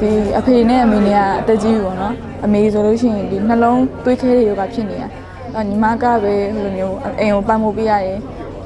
ဒီအဖေနဲ့အမေနဲ့ကအသက်ကြီးပြီပေါ့နော်အမေဆိုလို့ရှိရင်ဒီနှလုံးသွေးခဲတွေရောဂါဖြစ်နေတာအဲညီမကပဲဟိုလိုမျိုးအိမ်ကိုပံ့ပိုးပေးရတယ်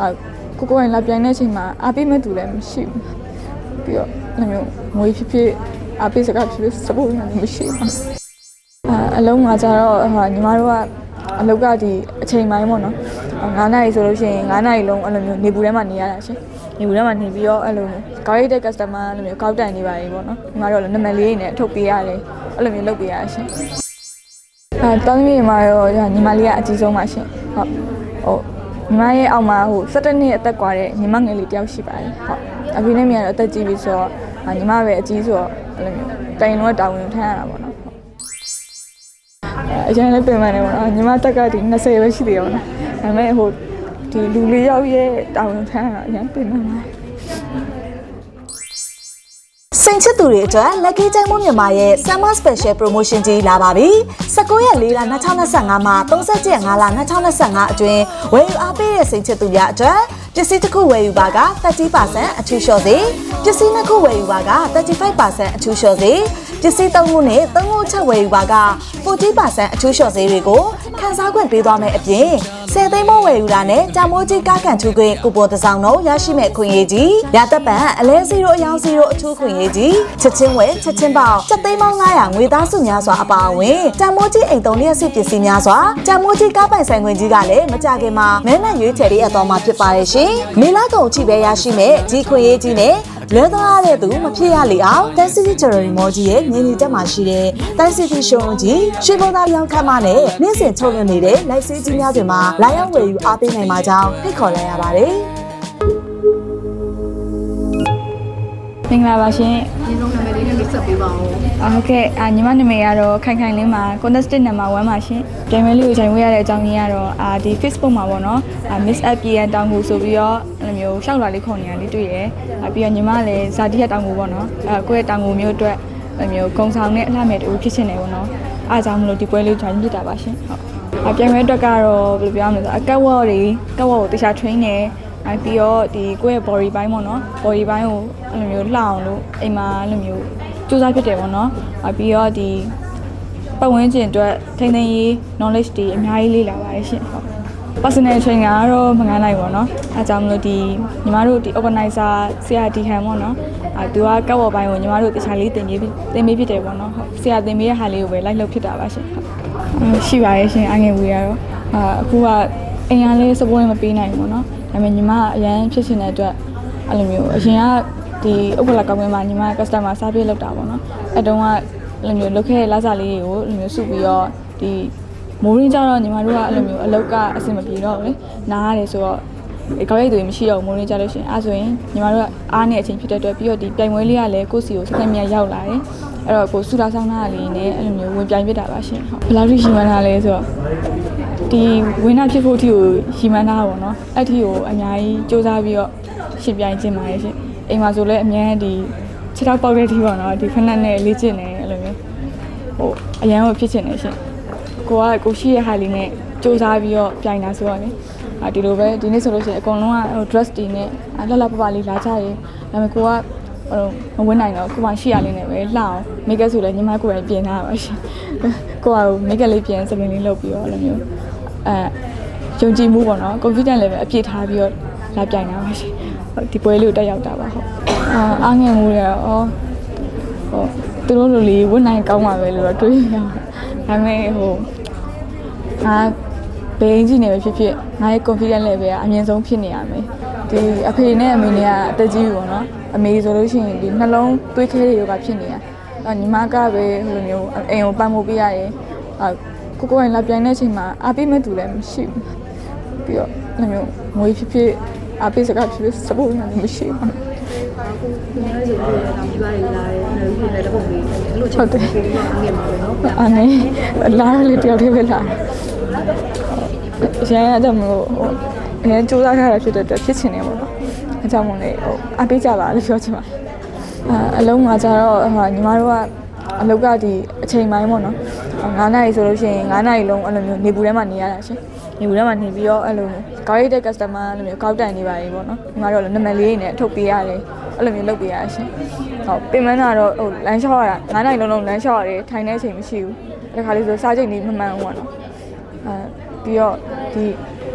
အဲကိုကိုယ်တိုင်လာပြိုင်တဲ့အချိန်မှာအားပေးမဲ့သူလည်းမရှိဘူးပြီးတော့အဲ့လိုမျိုးငွေဖြစ်ဖြစ်အားပေးစကားဖြစ်ဖြစ်စပို့နေမရှိဘူးအဲအလုံးကကြတော့ဟာညီမတို့က အလောက်ကဒီအချိန်ပိုင်းပေါ့နော်9နာရီဆိုလို့ရှိရင်9နာရီလုံးအဲ့လိုမျိုးနေပူထဲမှာနေရတာရှင်နေပူထဲမှာနေပြီးတော့အဲ့လိုမျိုးကောက်ရိုက်တဲ့ customer အဲ့လိုမျိုးကောက်တိုင်နေပါလေပေါ့နော်ညီမတို့လည်းနံပါတ်လေးနဲ့ထုတ်ပေးရတယ်အဲ့လိုမျိုးလုပ်ပေးရရှင်အဲတောင်းမြေမှာရောညီမလေးကအကြီးဆုံးပါရှင်ဟုတ်ဟုတ်ညီမရဲ့အောက်မှာဟို17နှစ်အသက်กว่าတဲ့ညီမငယ်လေးတယောက်ရှိပါတယ်ဟုတ်အဖေနဲ့မြန်တော့အသက်ကြီးပြီဆိုတော့ညီမပဲအကြီးဆိုတော့အဲ့လိုမျိုးတိုင်လုံးတာဝန်ထမ်းရတာပေါ့နော် ် အရင်လည်းပြင်မှန်းနေပေါ့နော်ညီမတက်ကဒီ20ပဲရှိသေးတယ်ပေါ့နော်ဒါပေမဲ့ဟိုဒီလူလေးယောက်ရဲ့တောင်းထမ်းတာအရင်ပြင်မှန်းပါစိန်ချစ်သူတွေအတွက် Lucky ကျိုင်းမိုးမြန်မာရဲ့ Summer Special Promotion ကြီးလာပါပြီ။19ရက်4လ2025မှာ37ရက်5လ2025အတွင်းဝယ်ယူအားပေးတဲ့စိန်ချစ်သူများအတွက် ပစ္စည်းတစ်ခုဝယ်ယူပါက30%အထူးလျှော့ဈေးပစ္စည်းနှစ်ခုဝယ်ယူပါက35%အထူးလျှော့ဈေးပစ္စည်းသုံးခုနဲ့သုံးခုချက်ဝယ်ယူပါက40%အထူးလျှော့ဈေးတွေကိုခန်းစားခွင့်ပေးသွားမယ်အပြင် 10သိန်းမိုးဝယ်ယူတာနဲ့တာမိုးကြီးကားကန်ထူခွင့်ကူပွန်တစ်စောင်းတော့ရရှိမဲ့ခွင့်ရေးကြီးရသက်ပံအလဲ0အယောင်0အထူးခွင့်ရေးကြီးချက်ချင်းဝယ်ချက်ချင်းပေါက်ချက်သိန်းပေါင်း900ငွေသားစုများစွာအပါအဝင်တာမိုးကြီးအိမ်သုံးလျက်စစ်ပစ္စည်းများစွာတာမိုးကြီးကားပိုင်ဆိုင်ခွင့်ကြီးကလည်းမကြခင်မှာမဲနဲ့ရွေးချယ်ရေးအတော်မှာဖြစ်ပါရဲ့ရှင်မေလာကုန်အချိပဲရရှိမဲ့ဒီခွင့်ရေးကြီးနဲ့ လွဲသွားတဲ့သူမဖြစ်ရလေအောင်တန်စီတီဂျယ်ရီမော်ကြီးရဲ့ငင်းနေတက်မှာရှိတဲ့တန်စီတီရှုံးကြီးရွှေဘုံသားရောင်းခမ်းမနဲ့နေ့စဉ်ထုတ်လွှင့်နေတဲ့လိုက်စေးကြီးများတွေမှာလာရောက်ဝယ်ယူအားပေးနိုင်မှာကြောင်းဖိတ်ခေါ်လိုက်ရပါတယ်မင်္ဂလာပါရှင်ဒီဆုံးနာမည်လေးနဲ့မိတ်ဆက်ပေးပါဦးအဟုတ်ကဲ့အာညီမနာမည်ကတော့ခိုင်ခိုင်လင်းပါ contestant number 1ပါရှင်ပြန်မဲလေးကိုချိန်ဝေးရတဲ့အကြောင်းရင်းကတော့အာဒီ Facebook မှာပေါ့နော်အာ Miss APN တောင်ကိုဆိုပြီးတော့အဲ့ လိုမျိုးရှောက်လာလေးခေါ်နေတာလေးတွေ့ရယ်အာပြီးတော့ညီမလည်းဇာတိရတောင်ကိုပေါ့နော်အဲကိုယ့်ရဲ့တောင်ကိုမျိုးအတွက်အဲ့လိုမျိုးဂုံဆောင်နဲ့အလှမဲ့တူဖြစ်ချင်တယ်ပေါ့နော်အားကြောင့်မလို့ဒီပွဲလေး join ဖြစ်တာပါရှင်ဟုတ်အပြန်မဲအတွက်ကတော့ဘယ်လိုပြောရမလဲဆိုအကက်ဝေါ်တွေကက်ဝေါ်ကိုတခြား train နေအဲပြီးတော့ဒီကိုယ့်ရဲ့ body ဘိုင်းပေါ့နော် body ဘိုင်းကိုအဲ့လိုမျိုးလှအောင်လို့အိမ်မှာအဲ့လိုမျိုးစူးစမ်းဖြစ်တယ်ပေါ့နော်အပြီးတော့ဒီပတ်ဝန်းကျင်အတွက်ထိန်းသိမ်းရေး knowledge တွေအများကြီးလေ့လာပါတယ်ရှင်ဟုတ် personal trainer ကတော့မငန်းနိုင်ပါတော့အဲကြောင့်မလို့ဒီညီမတို့ဒီ organizer ဆရာဒီဟန်ပေါ့နော်အဲသူကကောက်ဝပိုင်းကိုညီမတို့တခြားလေးတင်ပေးတင်ပေးဖြစ်တယ်ပေါ့နော်ဟုတ်ဆရာတင်ပေးတဲ့ဟာလေးကိုပဲလိုက်လုပ်ဖြစ်တာပါရှင်ဟုတ်အဲရှိပါရဲ့ရှင်အငယ်ဝေရတော့အာအခုကအိမ်ရလေး support မပေးနိုင်ဘူးပေါ့နော်ဒါပေမဲ့ညီမကအရန်ဖြစ်ရှင်တဲ့အတွက်အဲ့လိုမျိုးအရင်ကဒီဥပ္ပလာကောင်းကင်မှာညီမ customer service လုပ်တာပေါ့နော်အဲတုန်းကအဲ့လိုမျိုးလုပ်ခဲ့တဲ့လစာလေးတွေကိုအဲ့လိုမျိုးစုပြီးတော့ဒီ မိုးရင်းကြတော့ညီမတို့ကအဲ့လိုမျိုးအလောက်ကအဆင်မပြေတော့ဘူးလေနားရတယ်ဆိုတော့ဒီကောက်ရိုက်သူမရှိတော့ဘူးမိုးရင်းကြလို့ရှိရင်အဲဆိုရင်ညီမတို့ကအားနေအချိန်ဖြစ်တဲ့အတွက်ပြီးတော့ဒီပြိုင်ပွဲလေးကလည်းကိုယ့်စီကိုစက်မြတ်ရောက်လာတယ်အဲ့တော့ကိုဆူလာဆောင်တာလေးနဲ့အဲ့လိုမျိုးဝင်ပြိုင်ပြတာပါရှင်ဟုတ်ဘယ်လောက်ထိရှိမှန်းထားလဲဆိုတော့ဒီဝင်းနာဖြစ်ဖို့အထိကိုရှိမှန်းထားတာပေါ့နော်အဲ့ဒီကိုအများကြီးစူးစမ်းပြီးတော့ရှင်ပြိုင်ခြင်းပါရဲ့ရှင်အိမ်မှာဆိုလည်းအများကြီးဒီခြေထောက်ပေါက်တဲ့အထိပေါ့နော်ဒီဖက်နက်နဲ့လေ့ကျင့်နေအဲ့လိုမျိုးဟိုအရန်ကိုဖြစ်ချင်နေရှင် ကိုကကိုရှိရဲ့ဟာလေးနဲ့စူးစမ်းပြီးတော့ပြိုင်တာဆိုတော့လေအာဒီလိုပဲဒီနေ့ဆိုလို့ရှိရင်အကုန်လုံးကဟို dress တွေနဲ့အာလှလှပပလေးလာကြရဲဒါပေမဲ့ကိုကဟိုမဝင်နိုင်တော့ကိုမရှိရလေးနဲ့ပဲလှအောင် make up ဆိုလည်းညီမကိုယ်တိုင်ပြင်ထားတာပါရှင်ကိုက make up လေးပြင်စပင်းလေးလုပ်ပြီးတော့အဲ့လိုမျိုးအဲယုံကြည်မှုပေါ့နော် confident level အပြည့်ထားပြီးတော့လာပြိုင်တာပါရှင်ဟုတ်ဒီပွဲလေးကိုတက်ရောက်တာပါဟုတ်အာအားငယ်မှုတွေရောဟိုသူတို့လိုလေးဝန်နိုင်ကောင်းပါပဲလို့တော့တွေးရအောင်ဒါပေမဲ့ဟို ငါဘယ်အင်ဂျင်နေပဲဖြစ်ဖြစ်ငါရဲ့ confidence level ကအမြင့်ဆုံးဖြစ်နေရမယ်ဒီအဖေနဲ့အမေနဲ့ကအသက်ကြီးပြီပေါ့နော်အမေဆိုလို့ရှိရင်ဒီနှလုံးသွေးခဲတွေရောဂါဖြစ်နေရအဲညီမကပဲဟိုလိုမျိုးအိမ်ကိုပံ့ပိုးပေးရတယ်အဲကိုကိုယ်တိုင်လာပြိုင်တဲ့အချိန်မှာအားပေးမဲ့သူလည်းမရှိဘူးပြီးတော့အဲ့လိုမျိုးငွေဖြစ်ဖြစ်အားပေးစကားဖြစ်ဖြစ်စပို့နေမရှိဘူး ဒီနေ့ဆိုတော့ပြီးပါတယ်လာတယ်နှုတ်ပြီးလည်းတပုံလေးအဲ့လိုချက်ပြီးတော့ငင်ပါတော့နော်အာနေလာရလေတယောက်တည်းပဲလာရန်ရတဲ့မလို့အရင်စူးစမ်းထားတာဖြစ်တဲ့အတွက်ဖြစ်ချင်နေပါတော့အကြောင်းမို့လေဟိုအပေးကြပါလို့ပြောချင်ပါတယ်အဲအလုံးမှာကြတော့ဟာညီမတို့ကအလုတ်ကဒီအချိန်ပိုင်းပေါ့နော်9နာရီဆိုလို့ရှိရင်9နာရီလုံးအဲ့လိုမျိုးနေပူထဲမှာနေရတာရှင်နေပူထဲမှာနေပြီးတော့အဲ့လိုမျိုး guided customer လို့မျိုးကောက်တိုင်နေပါလေပေါ့နော်ညီမတို့လည်းနံပါတ်လေးနဲ့ထုတ်ပေးရတယ် အဲ့လိုမျိုးလုပ်ပေးရရှင်ဟုတ်ပင်မကတော့ဟိုလမ်းလျှောက်ရတာ9နိုင်လုံးလုံးလမ်းလျှောက်ရတယ်ထိုင်တဲ့အချိန်မရှိဘူးအဲ့ခါလေးဆိုစားချိန်လေးမမှန်ဘူးပေါ့နော်အဲပြီးတော့ဒီ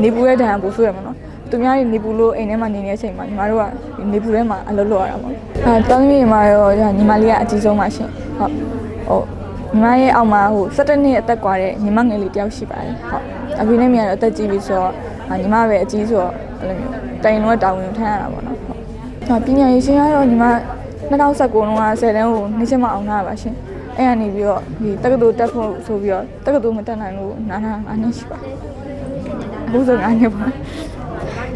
နေပူတဲ့ဒဏ်ကပိုဆိုးရမှာနော်သူများတွေနေပူလို့အိမ်ထဲမှာနေနေတဲ့အချိန်မှာညီမတို့ကနေပူထဲမှာအလုပ်လုပ်ရတာပေါ့အဲတောင်းသမီးညီမရောညီမလေးကအကြီးဆုံးပါရှင်ဟုတ်ဟုတ်ညီမရဲ့အောက်မှာဟို17နှစ်အသက်กว่าတဲ့ညီမငယ်လေးတယောက်ရှိပါတယ်ဟုတ်အဖေနဲ့မြန်တော့အသက်ကြီးပြီဆိုတော့ညီမပဲအကြီးဆိုတော့အဲ့လိုမျိုးတိုင်လုံးတောင်းဝင်ထမ်းရတာပေါ့နော်ဟုတ် ။ဟာ ပညာရေးရှင်ကတော့ညီမ2019လုံးက10တန်းကိုနေ့ချင်းမအောင်လာပါရှင်။အဲ့ကနေပြီးတော့ဒီတက္ကသိုလ်တက်ဖို့ဆိုပြီးတော့တက္ကသိုလ်မတက်နိုင်လို့နားနာ9နှစ်ရှိပါ။အခုဆို9နှစ်ပါ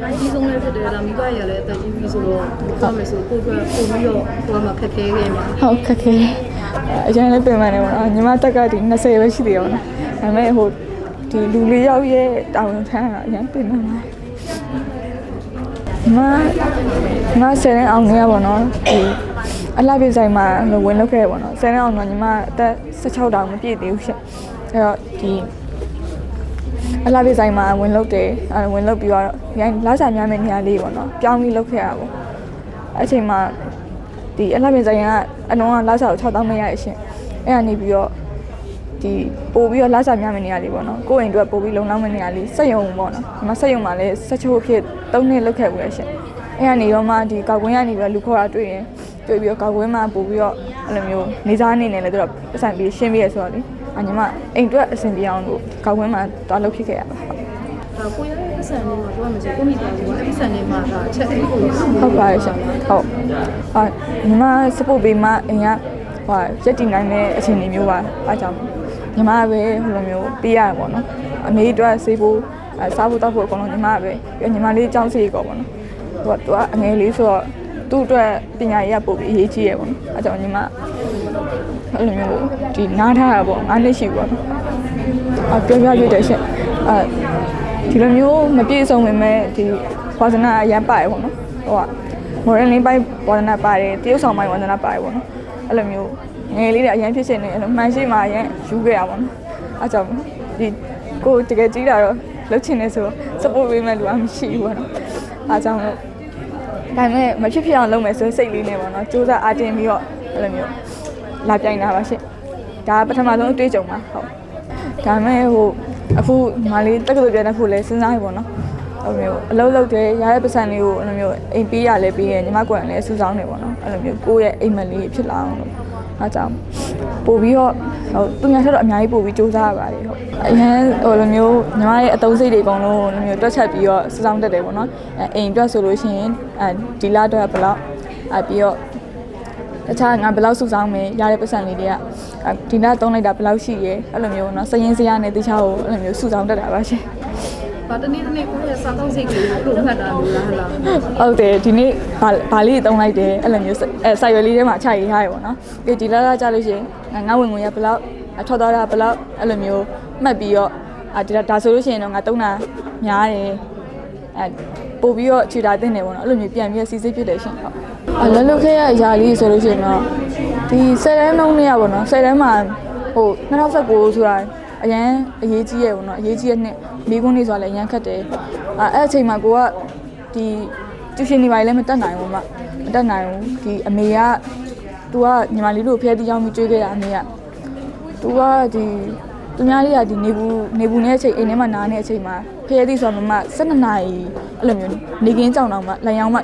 အကြီးဆုံးလည်းဖြစ်တယ်ဒါမိဘရလည်းအသက်ကြီးပြီဆိုတော့သွားမယ်ဆိုကိုယ့်အတွက်ပုံပြီးတော့ဟိုမှာခက်ခဲခဲ့မှာ။ဟုတ်ခက်ခဲ။အရင်လည်းပြင်မှန်းနေပါတော့ညီမတက်ကဒီ20ပဲရှိသေးတယ်ပေါ့နော်။ဒါပေမဲ့ဟိုဒီလူလေးယောက်ရဲ့တာဝန်ထမ်းတာအရင်ပြင်မှန်းပါ။ မမဆယ်တန်းအောင်နေရပါတော့ဒီအလှပြဆိုင်မှာဝင်လောက်ခဲ့ပါတော့ဆယ်တန်းအောင်တော့ညီမအသက်16တောင်မပြည့်သေးဘူးရှင့်အဲ့တော့ဒီအလှပြဆိုင်မှာဝင်လောက်တယ်အဲဝင်လောက်ပြီးတော့ရိုင်းလာစားများမယ့်နေရာလေးပေါ့နော်ပြောင်းပြီးလောက်ခဲ့ရပါပေါ့အဲ့အချိန်မှာဒီအလှပြဆိုင်ကအလုံးကလာစားကို6000မရရရှင်အဲ့ကနေပြီးတော့ ဒီပို့ပြီးတော့လာစားများမယ့်နေရာလေးပေါ့နော်ကိုယ့်အိမ်အတွက်ပို့ပြီးလုံလောက်မယ့်နေရာလေးစက်ရုံပေါ့နော်ဒီမှာစက်ရုံမှာလည်းဆက်ချိုးဖြစ်၃နှစ်လောက်ခဲ့ဘူးရရှင်အဲ့ကနေတော့မှဒီကောက်ကွင်းကနေပြီးတော့လူခေါ်တာတွေ့ရင်တွေ့ပြီးတော့ကောက်ကွင်းမှာပို့ပြီးတော့အဲ့လိုမျိုးနေစားအနေနဲ့လည်းသူတို့ပတ်စံပြီးရှင်းပြီးရဆိုတော့လေအညီမအိမ်အတွက်အဆင်ပြေအောင်လို့ကောက်ကွင်းမှာတွားလုပ်ဖြစ်ခဲ့ရပါဒါကိုရရဲ့ဆန်လေးမှာသွားမယ်ဆိုကိုမိသားစုကအဲ့ဆန်လေးမှာဒါချက်အိတ်ကိုဟုတ်ပါရဲ့ရှင်ဟုတ်အာညီမစပုတ်ပေးမှအိမ်ကဟိုရက်တည်နိုင်တဲ့အခြေအနေမျိုးပါအားကြောင့် ညီမပဲဟိုလိုမျိုးပေးရပါတော့အမေအတွက်ဆေးဖို့စားဖို့တောက်ဖို့အကုန်လုံးညီမပဲပြီးညီမလေးကြောင်းစီကောပေါ့နော်ဟိုသူကအငယ်လေးဆိုတော့သူ့အတွက်ပညာရေးကပို့ပြီးအရေးကြီးရပေါ့နော်အားကြောင့်ညီမအဲ့လိုမျိုးဒီနားထားတာပေါ့ငါးနှစ်ရှိပေါ့နော်အပြောပြပြတဲ့ရှင်အဲဒီလိုမျိုးမပြည့်စုံပေမဲ့ဒီဝါသနာအရန်ပါတယ်ပေါ့နော်ဟိုကမော်ဒယ်လင်းပိုင်းဝါသနာပါတယ်တရုတ်ဆောင်ပိုင်းဝါသနာပါတယ်ပေါ့နော်အဲ့လိုမျိုး ငယ်လေးတွေအရန်ဖြစ်ရှင်နေအဲ့လိုမှန်ရှိမှအရန်ယူခဲ့ရပါတော့အဲ့ကြောင့်ဒီကိုတကယ်ကြီးတာတော့လှုပ်ချင်နေဆို support ပေးမဲ့လူကမရှိဘူးပေါ့နော်အားကြောင့်လို့ဒါပေမဲ့မဖြစ်ဖြစ်အောင်လုပ်မယ်ဆိုစိတ်လေးနဲ့ပေါ့နော်စူးစမ်းအားတင်ပြီးတော့အဲ့လိုမျိုးလာပြိုင်တာပါရှင့်ဒါပထမဆုံးအတွေ့အကြုံပါဟုတ်ဒါပေမဲ့ဟိုအခုညီမလေးတက္ကသိုလ်ပြန်တဲ့ဖို့လဲစဉ်းစားရပေါ့နော်ဟိုမျိုးအလုပ်လုပ်တယ်ရတဲ့ပတ်စံလေးကိုအဲ့လိုမျိုးအိမ်ပေးရလဲပေးရညီမကိုယ်တိုင်လည်းစူးစောင်းနေပေါ့နော်အဲ့လိုမျိုးကိုယ့်ရဲ့အိမ်မက်လေးဖြစ်လာအောင်လို့ အားကြောင့်ပို့ပြီးတော့ဟိုသူများထက်တော့အများကြီးပို့ပြီးစူးစမ်းရပါတယ်ဟုတ်အရင်ဟိုလိုမျိုးညီမရဲ့အသုံးစိတ်တွေအကုန်လုံးလိုမျိုးတွက်ချက်ပြီးတော့စူးစောင်းတတ်တယ်ပေါ့နော်အဲအိမ်အတွက်ဆိုလို့ရှိရင်အဲဒီလာအတွက်ဘယ်လောက်အပြီးတော့ တခြားငါဘယ်လောက်စုဆောင်းမယ်ရတဲ့ပတ်စံလေးတွေကအဲဒီနေ့သုံးလိုက်တာဘယ်လောက်ရှိရဲအဲ့လိုမျိုးเนาะစရင်စရနဲ့တခြားကိုအဲ့လိုမျိုးစုဆောင်းတတ်တာပါရှင် ဗာတနေ့တနေ့ကိုယ့်ရဲ့စားသုံးစိတ်ကိုလိုမှတ်တာလို့လားဟလားဟုတ်တယ်ဒီနေ့ဘာဘာလေးတုံးလိုက်တယ်အဲ့လိုမျိုးအဲစာရွယ်လေးထဲမှာအချရေးထားရပေါ့နော်ပြီးဒီလာလာကြလို့ရှိရင်ငါဝင်ငွေရဘလောက်ထွက်သွားတာဘလောက်အဲ့လိုမျိုးမှတ်ပြီးတော့ဒါဒါဆိုလို့ရှိရင်တော့ငါတုံးတာများတယ်အဲပို့ပြီးတော့ခြေတာတင်တယ်ပေါ့နော်အဲ့လိုမျိုးပြန်ပြီးစီစစ်ဖြစ်တယ်ရှင်ဟုတ်အလလုခဲရအရာလေးဆိုလို့ရှိရင်တော့ဒီဆယ်တန်းလုံးတွေကပေါ့နော်ဆယ်တန်းမှာဟို2019ဆိုတာ အရန်အရေးကြီးရဲ့ပေါ့နော်အရေးကြီးရဲ့နှစ်မိကုန်းနေဆိုတာလည်းအရန်ခတ်တယ်အဲအဲ့အချိန်မှာကိုကဒီကျူရှင်နေပါလေမတက်နိုင်ဘူးမမတက်နိုင်ဘူးဒီအမေက तू ကညီမလေးတို့ဖျဲတီးကြောင်းပြီးကျွေးခဲ့တာအမေက तू ကဒီသူများလေးကဒီနေဘူးနေဘူးနဲ့အချိန်အိမ်ထဲမှာနားနေတဲ့အချိန်မှာဖျဲတီးဆိုတော့မမ12နာရီအဲ့လိုမျိုးနေကင်းကြောင်တော့မှလန်ရောင်းမှ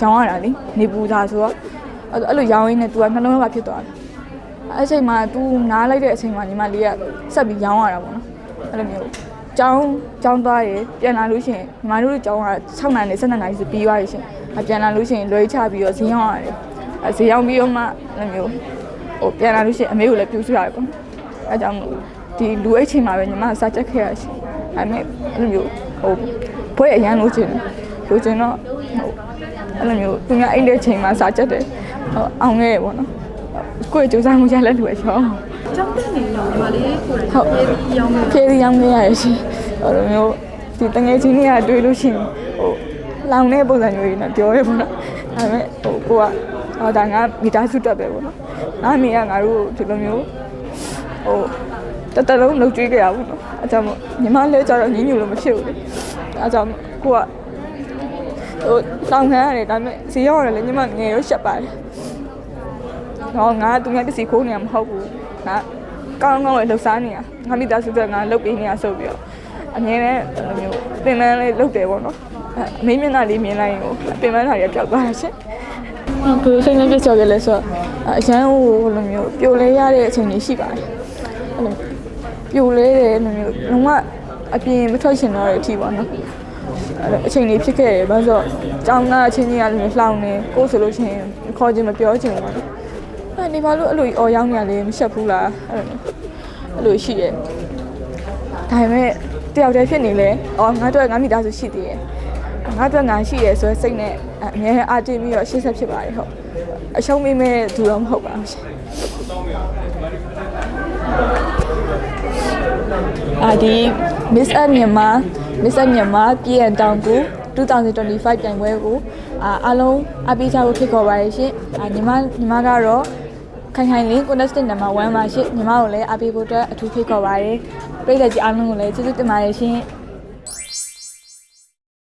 ရောင်းရတာလေနေဘူးသားဆိုတော့အဲ့အဲ့လိုရောင်းရင်းနဲ့ तू ကနှလုံးကဖြစ်သွားတယ် အဲ့အချိန်မှာ तू နားလိုက်တဲ့အချိန်မှာညီမလေးကဆက်ပြီးရောင်းရတာပေါ့နော်အဲ့လိုမျိုးကျောင်းကျောင်းသွားရပြန်လာလို့ရှိရင်ညီမတို့ကျောင်းက6နာရီနဲ့12နာရီဆိုပြီးသွားရရှင်အပြန်လာလို့ရှိရင်လွှဲချပြီးတော့ဈေးရောင်းရတယ်အဲဈေးရောင်းပြီးတော့မှအဲ့လိုမျိုးဟိုပြန်လာလို့ရှိရင်အမေကိုလည်းပြူစုရတယ်ပေါ့အဲကြောင့်မို့ဒီလူအိတ်ချိန်မှာပဲညီမစာချက်ခဲ့ရရှင်ဒါပေမဲ့အဲ့လိုမျိုးဟိုဘွဲအရန်လို့ချင်လို့ချင်တော့ဟိုအဲ့လိုမျိုးသူများအိတ်တဲ့ချိန်မှာစာချက်တယ်ဟိုအောင်ခဲ့ရပေါ့နော် ကိုယ့်ရဲ့စူးစမ်းမှုရလက်လူရရောကျောင်းတက်နေတော့ဒီမလေးကိုယ်ဟုတ်ရေးပြီးရောင်းမယ်ဖြေးစီရောင်းခဲ့ရရှင်ဟိုလိုမျိုးဒီတငယ်ချင်းတွေကတွေ့လို့ရှိရင်ဟိုလောင်တဲ့ပုံစံမျိုးကြီးနဲ့ပြောရပေါ့နော်ဒါပေမဲ့ဟိုကိုကဟောဒါငါမိသားစုတက်ပဲပေါ့နော်ငါမိကငါတို့ဒီလိုမျိုးဟိုတတလုံးလှုပ်ကြွေးကြရဘူးနော်အဲကြောင့်မို့ညီမလဲကြတော့ညီညူလို့မဖြစ်ဘူးလေအဲကြောင့်ကိုကဟိုတောင်းခံရတယ်ဒါပေမဲ့ဈေးရောက်ရတယ်လေညီမငယ်ရောရှက်ပါတယ် တော့ငါသူများပစ္စည်းခိုးနေမှာမဟုတ်ဘူးငါကောင်းကောင်းလေးလှူစားနေတာငါမိသားစုကငါလှုပ်ပေးနေတာဆိုပြီးတော့အမြဲတမ်းအဲ့လိုမျိုးပင်ပန်းလေးလှုပ်တယ်ပေါ့နော်အဲ့အမေမျက်နှာလေးမြင်လိုက်ရင်ကိုပင်ပန်းတာကြီးပျောက်သွားတာရှင်ဘယ်လိုစိတ်နဲ့ပြတ်ချော်ကြလဲဆိုတော့အရန်ဟိုလိုမျိုးပြိုလဲရတဲ့အချိန်ကြီးရှိပါတယ်အဲ့လိုပြိုလဲတယ်လိုမျိုးလုံးဝအပြင်မထွက်ရှင်တော့တဲ့အထိပေါ့နော်အဲ့လိုအချိန်လေးဖြစ်ခဲ့တယ်ဘာလို့ဆိုတော့ကျောင်းသားအချင်းချင်းကလည်းလှောင်နေကိုယ်ဆိုလို့ရှိရင်ခေါ်ခြင်းမပြောချင်ဘူးပေါ့နော် အဲ့ဒီဘာလို့အဲ့လိုအော်ရောက်နေရလဲမရှက်ဘူးလားအဲ့လိုအဲ့လိုရှိရဲ့ဒါပေမဲ့တယောက်တည်းဖြစ်နေလဲအော်ငါတို့ကငါမိသားစုရှိသေးတယ်ငါတို့ငါရှိရဲဆိုတဲ့စိတ်နဲ့အများအားတင်ပြီးတော့ရှေ့ဆက်ဖြစ်ပါတယ်ဟုတ်အရှုံးမိမဲ့သူတော့မဟုတ်ပါဘူးရှင်အာဒီ Miss Earth မြန်မာ Miss Earth မြန်မာပြည်အတောင်ကို2025ပြိုင်ပွဲကိုအာအားလုံးအပိချဖို့ဖြစ်ခေါ်ပါရရှင်အာညီမညီမကတော့ ခိုင်ခိုင်လေး contestant number 1ပါရှင်ညီမကိုလည်းအပိဖို့အတွက်အထူးဖိတ်ခေါ်ပါရပြည်သက်ကြီးအားလုံးကိုလည်းကျေးဇူးတင်ပါတယ်ရှင်